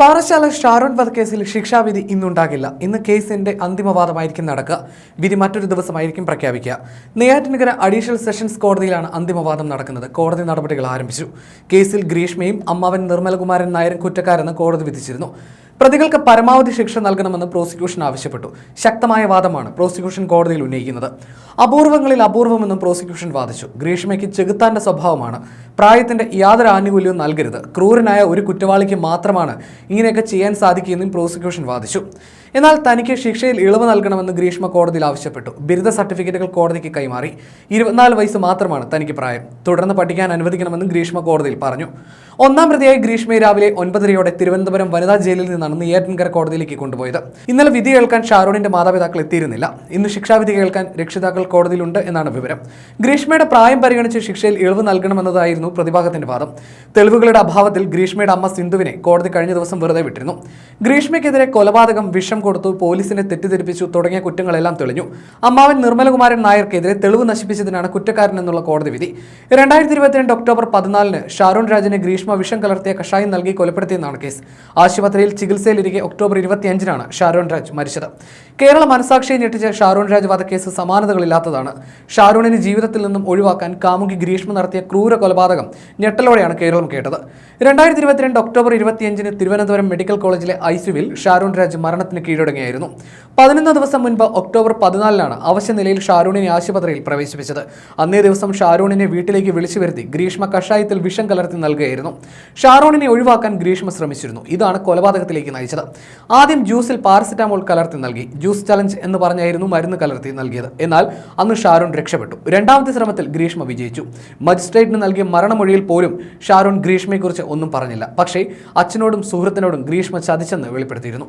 പാറശാല ഷാരോൺ വധക്കേസിൽ ശിക്ഷാവിധി ഇന്നുണ്ടാകില്ല. ഇന്ന് കേസിന്റെ അന്തിമവാദമായിരിക്കും നടക്കുക. വിധി മറ്റൊരു ദിവസമായിരിക്കും പ്രഖ്യാപിക്കുക. നെയ്യാറ്റിൻകര അഡീഷണൽ സെഷൻസ് കോടതിയിലാണ് അന്തിമവാദം നടക്കുന്നത്. കോടതി നടപടികൾ ആരംഭിച്ചു. കേസിൽ ഗ്രീഷ്മയും അമ്മാവൻ നിർമ്മലകുമാരൻ നായരും കുറ്റക്കാരെന്ന് കോടതി വിധിച്ചിരുന്നു. പ്രതികൾക്ക് പരമാവധി ശിക്ഷ നൽകണമെന്ന് പ്രോസിക്യൂഷൻ ആവശ്യപ്പെട്ടു. ശക്തമായ വാദമാണ് പ്രോസിക്യൂഷൻ കോടതിയിൽ ഉന്നയിക്കുന്നത്. അപൂർവങ്ങളിൽ അപൂർവമെന്നും പ്രോസിക്യൂഷൻ വാദിച്ചു. ഗ്രീഷ്മയ്ക്ക് ചെകുത്താന്റെ സ്വഭാവമാണ്. പ്രായത്തിന്റെ യാതൊരു ആനുകൂല്യവും നൽകരുത്. ക്രൂരനായ ഒരു കുറ്റവാളിക്ക് മാത്രമാണ് ഇങ്ങനെയൊക്കെ ചെയ്യാൻ സാധിക്കുമെന്നും പ്രോസിക്യൂഷൻ വാദിച്ചു. എന്നാൽ തനിക്ക് ശിക്ഷയിൽ ഇളവ് നൽകണമെന്ന് ഗ്രീഷ്മ കോടതിയിൽ ആവശ്യപ്പെട്ടു. ബിരുദ സർട്ടിഫിക്കറ്റുകൾ കോടതിക്ക് കൈമാറി. ഇരുപത്തിനാല് വയസ്സ് മാത്രമാണ് തനിക്ക് പ്രായം. തുടർന്ന് പഠിക്കാൻ അനുവദിക്കണമെന്ന് ഗ്രീഷ്മ കോടതിയിൽ പറഞ്ഞു. ഒന്നാം പ്രതിയായി ഗ്രീഷ്മയെ രാവിലെ ഒൻപതരയോടെ തിരുവനന്തപുരം വനിതാ ജയിലിൽ നിന്നാണ് ഏറ്റൻകര കോടതിയിലേക്ക് കൊണ്ടുപോയത്. ഇന്നലെ വിധി കേൾക്കാൻ ഷാരൂണിന്റെ മാതാപിതാക്കൾ എത്തിയിരുന്നില്ല. ഇന്ന് ശിക്ഷാവിധി കേൾക്കാൻ രക്ഷിതാക്കൾ കോടതിയിലുണ്ട് എന്നാണ് വിവരം. ഗ്രീഷ്മയുടെ പ്രായം പരിഗണിച്ച് ശിക്ഷയിൽ ഇളവ് നൽകണമെന്നതായിരുന്നു പ്രതിഭാഗത്തിന്റെ വാദം. തെളിവുകളുടെ അഭാവത്തിൽ ഗ്രീഷ്മയുടെ അമ്മ സിന്ധുവിനെ കോടതി കഴിഞ്ഞ ദിവസം വെറുതെ വിട്ടിരുന്നു. ഗ്രീഷ്മയ്ക്കെതിരെ കൊലപാതകം വിഷം കൊടുത്തു പോലീസിനെ തെറ്റിദ്ധരിപ്പിച്ചു തുടങ്ങിയ കുറ്റങ്ങളെല്ലാം തെളിഞ്ഞു. അമ്മാവൻ നിർമ്മലകുമാരൻ നായർക്കെതിരെ തെളിവ് നശിപ്പിച്ചതിനാണ് കുറ്റക്കാരൻ എന്നുള്ള കോടതി വിധി. രണ്ടായിരത്തി ഇരുപത്തിരണ്ട് ഒക്ടോബർ പതിനാലിന് ഷാരൂൺ രാജിനെ ഗ്രീഷ്മ വിഷം കലർത്തിയ കഷായം നൽകി കൊലപ്പെടുത്തിയെന്നാണ് കേസ്. ആശുപത്രിയിൽ ചികിത്സയിലിരിക്കെ ഒക്ടോബർ ഇരുപത്തിയഞ്ചിനാണ് ഷാരോൺ രാജ് മരിച്ചത്. കേരള മനസാക്ഷിയെ ഞെട്ടിച്ച ഷാരോൺ രാജ് വധക്കേസ് സമാനതകളില്ലാത്തതാണ്. ഷാരോണിന് ജീവിതത്തിൽ നിന്നും ഒഴിവാക്കാൻ കാമുകി ഗ്രീഷ്മ നടത്തിയ ക്രൂര കൊലപാതകം ഞെട്ടലോടെയാണ് കേരളം കേട്ടത്. രണ്ടായിരത്തി ഇരുപത്തിരണ്ട് ഒക്ടോബർ ഇരുപത്തിയഞ്ചിന് തിരുവനന്തപുരം മെഡിക്കൽ കോളേജിലെ ഐസിയുവിൽ ഷാരോൺ രാജ് മരണത്തിന് കീഴടങ്ങിയായിരുന്നു പതിനൊന്ന് ദിവസം മുൻപ് ഒക്ടോബർ പതിനാലിനാണ് അവശ്യ നിലയിൽ ഷാരൂണിനെ ആശുപത്രിയിൽ പ്രവേശിപ്പിച്ചത്. അന്നേ ദിവസം ഷാരൂണിനെ വീട്ടിലേക്ക് വിളിച്ചു വരുത്തി ഗ്രീഷ്മ കഷായത്തിൽ വിഷം കലർത്തി നൽകുകയായിരുന്നു. ഷാരൂണിനെ ഒഴിവാക്കാൻ ഗ്രീഷ്മ ശ്രമിച്ചിരുന്നു. ഇതാണ് കൊലപാതകത്തിലേക്ക് നയിച്ചത് ആദ്യം ജ്യൂസിൽ പാരസെറ്റാമോൾ കലർത്തി നൽകി. ജ്യൂസ് ചലഞ്ച് എന്ന് പറഞ്ഞായിരുന്നു മരുന്ന് കലർത്തി നൽകിയത്. എന്നാൽ അന്ന് ഷാരോൺ രക്ഷപ്പെട്ടു. രണ്ടാമത്തെ ശ്രമത്തിൽ ഗ്രീഷ്മ വിജയിച്ചു. മജിസ്ട്രേറ്റിന് നൽകിയ മരണമൊഴിയിൽ പോലും ഷാരോൺ ഗ്രീഷ്മയെക്കുറിച്ച് ഒന്നും പറഞ്ഞില്ല. പക്ഷേ അച്ഛനോടും സുഹൃത്തിനോടും ഗ്രീഷ്മ ചതിച്ചെന്ന് വെളിപ്പെടുത്തിയിരുന്നു.